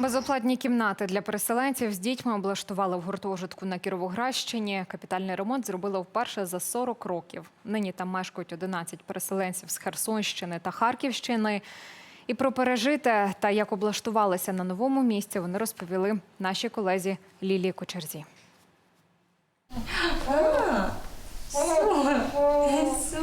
Безоплатні кімнати для переселенців з дітьми облаштували в гуртожитку на Кіровоградщині. Капітальний ремонт зробили вперше за 40 років. Нині там мешкають 11 переселенців з Херсонщини та Харківщини. І про пережите та як облаштувалися на новому місці вони розповіли нашій колезі Лілії Кочерзі. Все,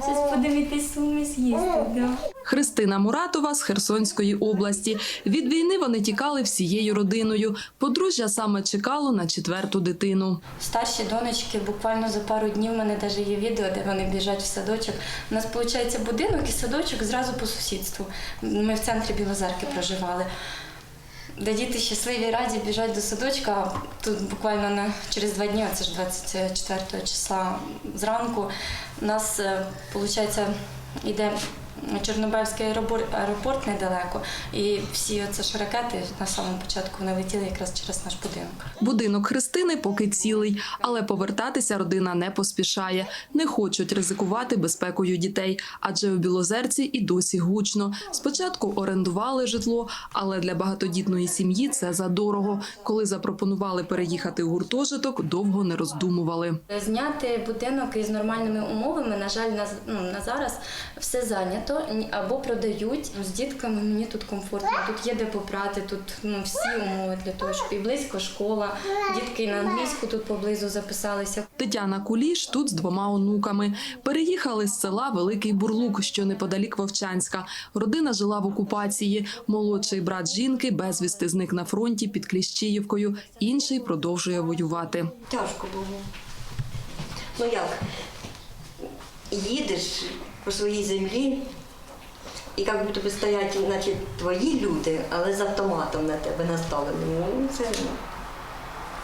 зараз подивитись суми з'їсти. Христина Муратова з Херсонської області. Від війни вони тікали всією родиною. Подружжя саме чекало на четверту дитину. Старші донечки буквально за пару днів у мене навіть є відео, де вони біжать в садочок. У нас виходить будинок і садочок зразу по сусідству. Ми в центрі Білозерки проживали. Де діти щасливі, раді біжать до садочка. Тут буквально на через два дні, це ж 24 числа зранку, у нас виходить йде Чорнобаївський аеропорт, аеропорт недалеко, і всі оце ж ракети на самому початку вони летіли якраз через наш будинок. Будинок Христини поки цілий, але повертатися родина не поспішає. Не хочуть ризикувати безпекою дітей, адже у Білозерці і досі гучно. Спочатку орендували житло, але для багатодітної сім'ї це задорого. Коли запропонували переїхати у гуртожиток, довго не роздумували. Зняти будинок із нормальними умовами, на жаль, на, ну, на зараз все зайнято ні- або продають. З дітками мені тут комфортно, тут є де попрати, тут ну, всі умови для того, щоб і близько школа, дітки на англійську тут поблизу записалися. Тетяна Куліш тут з двома онуками. Переїхали з села Великий Бурлук, що неподалік Вовчанська. Родина жила в окупації. Молодший брат жінки безвісти зник на фронті під Кліщіївкою. Інший продовжує воювати. Тяжко було. Ну як? Їдеш по своїй землі, і як будто би стоять значить, твої люди, але з автоматом на тебе наставлені. Ну, це ну,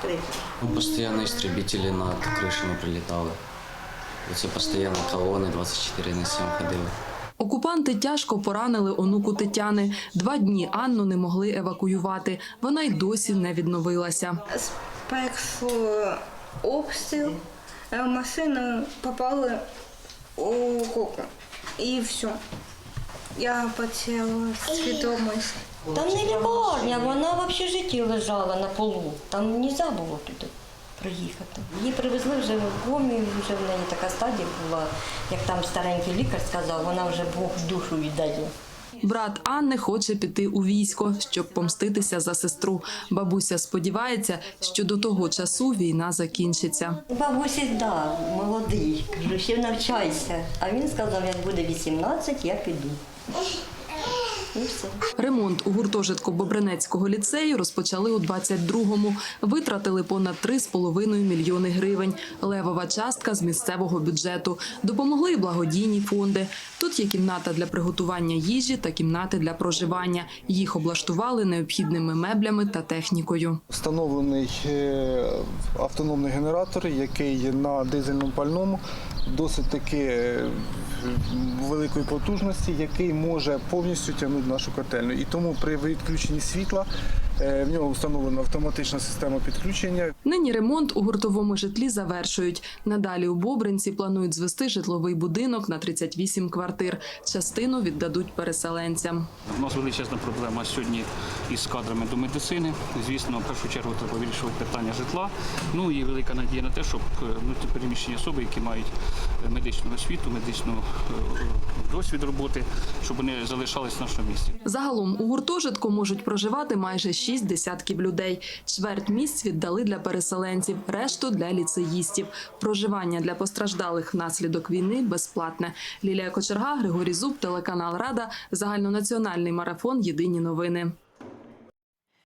прикро. Ну, Постоянно над крышами прилетали. Оце постійно колони 24 на 7 ходили. Окупанти тяжко поранили онуку Тетяни. Два дні Анну не могли евакуювати. Вона й досі не відновилася. Спершу обстріл, е, машини у. І все. Я потеряла свідомість. Там не лікарня, вона в общежитті лежала на полу. Там не можна було туди приїхати. Її привезли вже в комі, вже в неї така стадія була, як там старенький лікар сказав, вона вже Бог душу віддає. Брат Анни хоче піти у військо, щоб помститися за сестру. Бабуся сподівається, що до того часу війна закінчиться. Бабусі, да, молодий, кажу, ще навчайся. А він сказав, як буде 18, я піду. І. Ремонт у гуртожитку Бобринецького ліцею розпочали у 22-му. Витратили понад 3,5 мільйони гривень. Левова частка з місцевого бюджету. Допомогли й благодійні фонди. Тут є кімната для приготування їжі та кімнати для проживання. Їх облаштували необхідними меблями та технікою. Встановлений е, автономний генератор, який на дизельному пальному досить таки е, великої потужності, який може повністю тягнути нашу котельну. І тому при відключенні світла в нього встановлена автоматична система підключення. Нині ремонт у гуртовому житлі завершують. Надалі у Бобринці планують звести житловий будинок на 38 квартир. Частину віддадуть переселенцям. У нас величезна проблема сьогодні із кадрами до медицини. Звісно, в першу чергу треба вирішувати питання житла. Ну і велика надія на те, щоб е, внутрішньопереміщені особи, які мають е, медичну освіту, медичну е, досвід роботи, щоб вони залишались в нашому місті. Загалом у гуртожитку можуть проживати майже шість десятків людей. Чверть місць віддали для переселенців, решту для ліцеїстів. Проживання для постраждалих внаслідок війни безплатне. Лілія Кочерга, Григорій Зуб, телеканал Рада, загальнонаціональний марафон. Єдині новини.